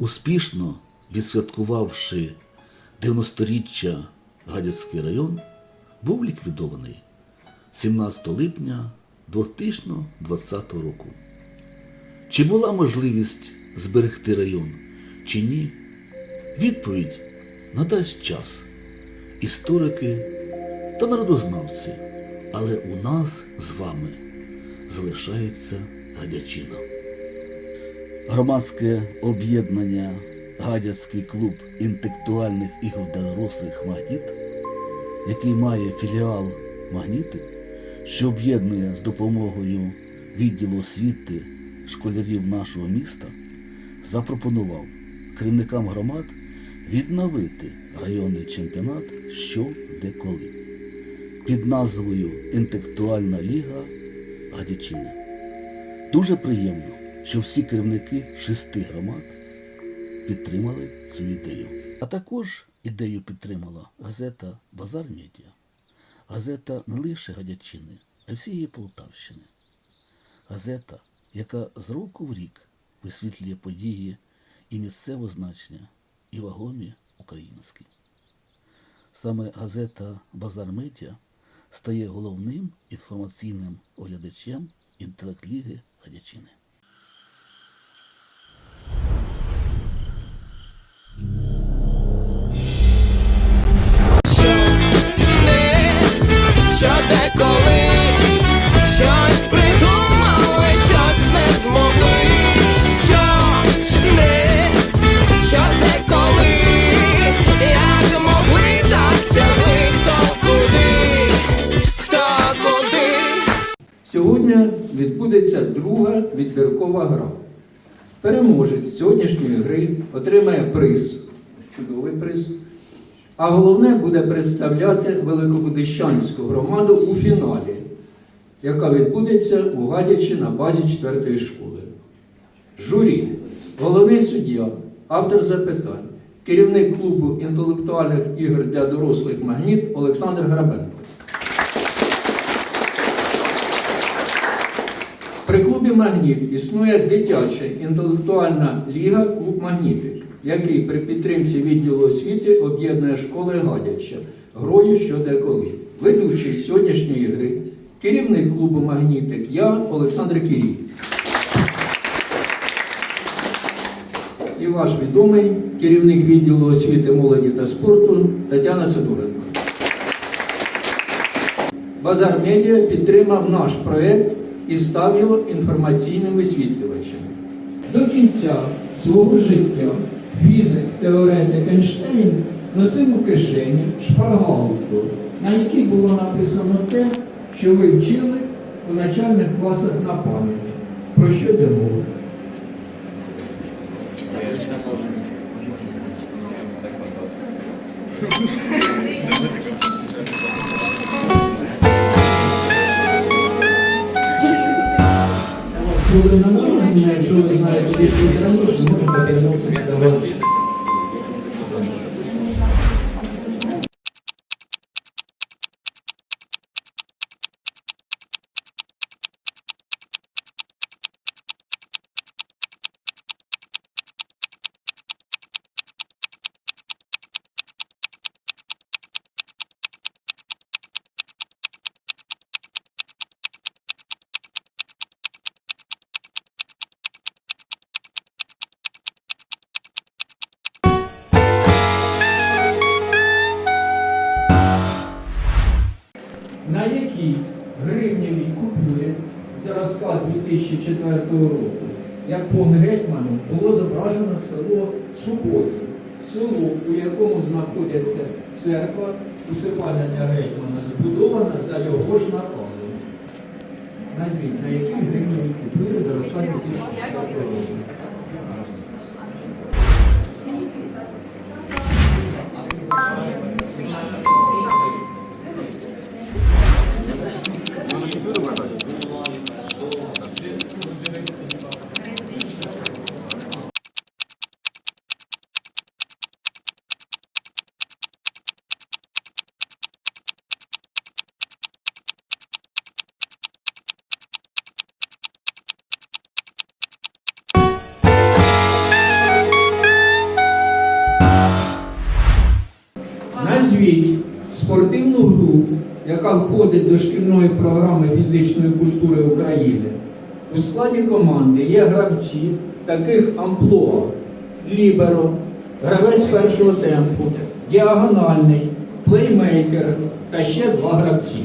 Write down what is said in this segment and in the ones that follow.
Успішно відсвяткувавши 90-річчя Гадяцький район, був ліквідований 17 липня 2020 року. Чи була можливість зберегти район, чи ні? Відповідь надасть час, історики та народознавці, але у нас з вами залишається Гадячина. Громадське об'єднання Гадяцький клуб інтелектуальних ігор дорослих Магніт, який має філіал Магніти, що об'єднує з допомогою відділу освіти школярів нашого міста, запропонував керівникам громад відновити районний чемпіонат що де коли під назвою Інтелектуальна ліга Гадячини. Дуже приємно, що всі керівники шести громад підтримали цю ідею. А також ідею підтримала газета Базар Медіа, газета не лише Гадячини, а всієї Полтавщини. Газета, яка з року в рік висвітлює події і місцеве значення, і вагомі українські. Саме газета Базар Медіа стає головним інформаційним оглядачем інтелект-ліги Гадячини. Сьогодні відбудеться друга відбіркова гра. Переможець сьогоднішньої гри отримає приз, чудовий приз. А головне буде представляти Великобудищанську громаду у фіналі, яка відбудеться у Гадячі на базі 4 школи. Журі, головний суддя, автор запитань, керівник клубу інтелектуальних ігор для дорослих Магніт Олександр Грабенко. При клубі Магніт існує дитяча інтелектуальна ліга Клуб Магніти, який при підтримці відділу освіти об'єднує школи Гадяча, грою що деколи. Ведучий сьогоднішньої гри, керівник клубу Магнітик, я Олександр Кірій. І ваш відомий керівник відділу освіти, молоді та спорту Тетяна Сидоренко. Базар Медіа підтримав наш проект і став його інформаційним висвітлювачем. До кінця свого життя фізик теоретик Ейнштейн носив у кишені шпаргалку, на якій було написано те, що ви вчили у начальних класах на пам'ять. Про що йде мова? Коли ви знаєте, зразка 2004 року, як пон гетьману, було зображено село Суботів, село, у якому знаходиться церква усипалення гетьмана, збудована за його ж наказом. Назвіть, на якій купили за розклад 2004 року. Входить до шкільної програми фізичної культури України. У складі команди є гравці таких амплуа: ліберо, гравець першого темпу, діагональний, плеймейкер та ще два гравці.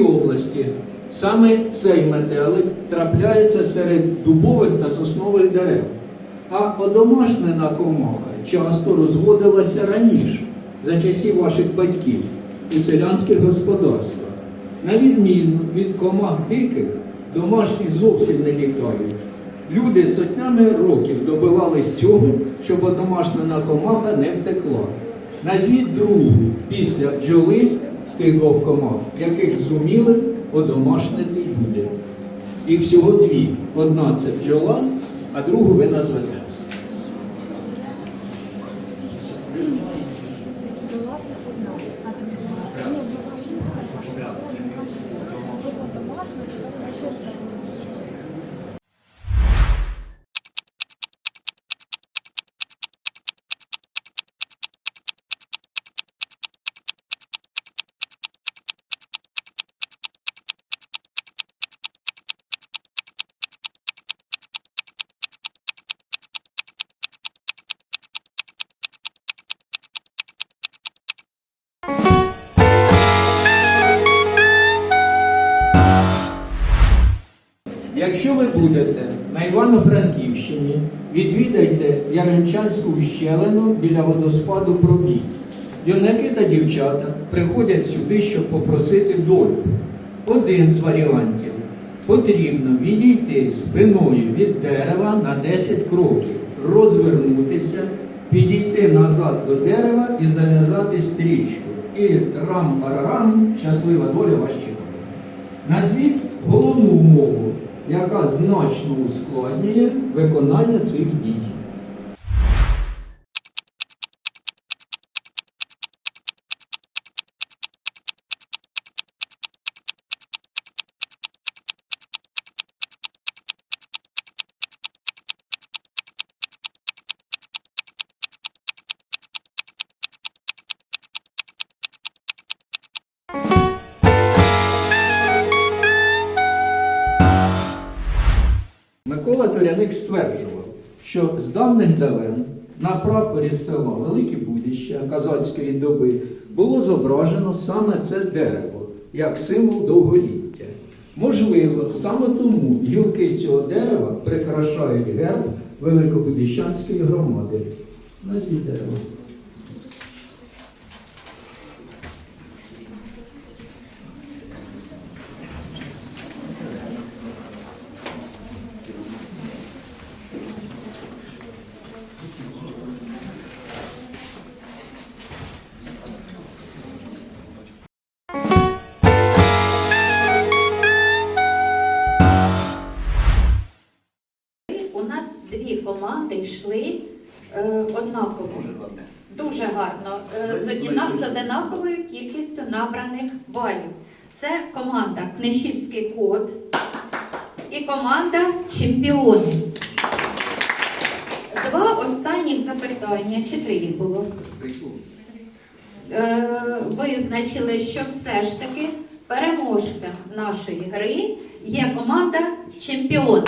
Області саме цей метелик трапляється серед дубових та соснових дерев, а одомашнена комаха часто розводилася раніше, за часів ваших батьків у селянських господарствах. На відміну від комах диких, домашні зовсім не літають. Люди сотнями років добивались цього, щоб одомашнена комаха не втекла. Назвіть другу після бджоли тих двох комах, яких зуміли одомашнити люди. Їх всього дві. Одна це бджола, а другу ви назвете. Будете на Івано-Франківщині, відвідайте Яремчанську вщелину біля водоспаду Пробій. Юнаки та дівчата приходять сюди, щоб попросити долю. Один з варіантів потрібно відійти спиною від дерева на 10 кроків, розвернутися, підійти назад до дерева і зав'язати стрічку. І трам-парарам, щаслива доля вас чекає. Назвіть головну умову, яка значно ускладнює виконання цих дій. Микола стверджував, що з давних давен на прапорі села Велике Будище Казацької доби було зображено саме це дерево як символ довголіття. Можливо, саме тому гілки цього дерева прикрашають герб Великобудищанської громади. Назвіть дерево. Дуже. Е, з, однаковою кількістю набраних балів. Це команда Книшівський код і команда Чемпіони. Два останніх запитання, чи три їх було? Е, визначили, що все ж таки переможцем нашої гри є команда Чемпіон.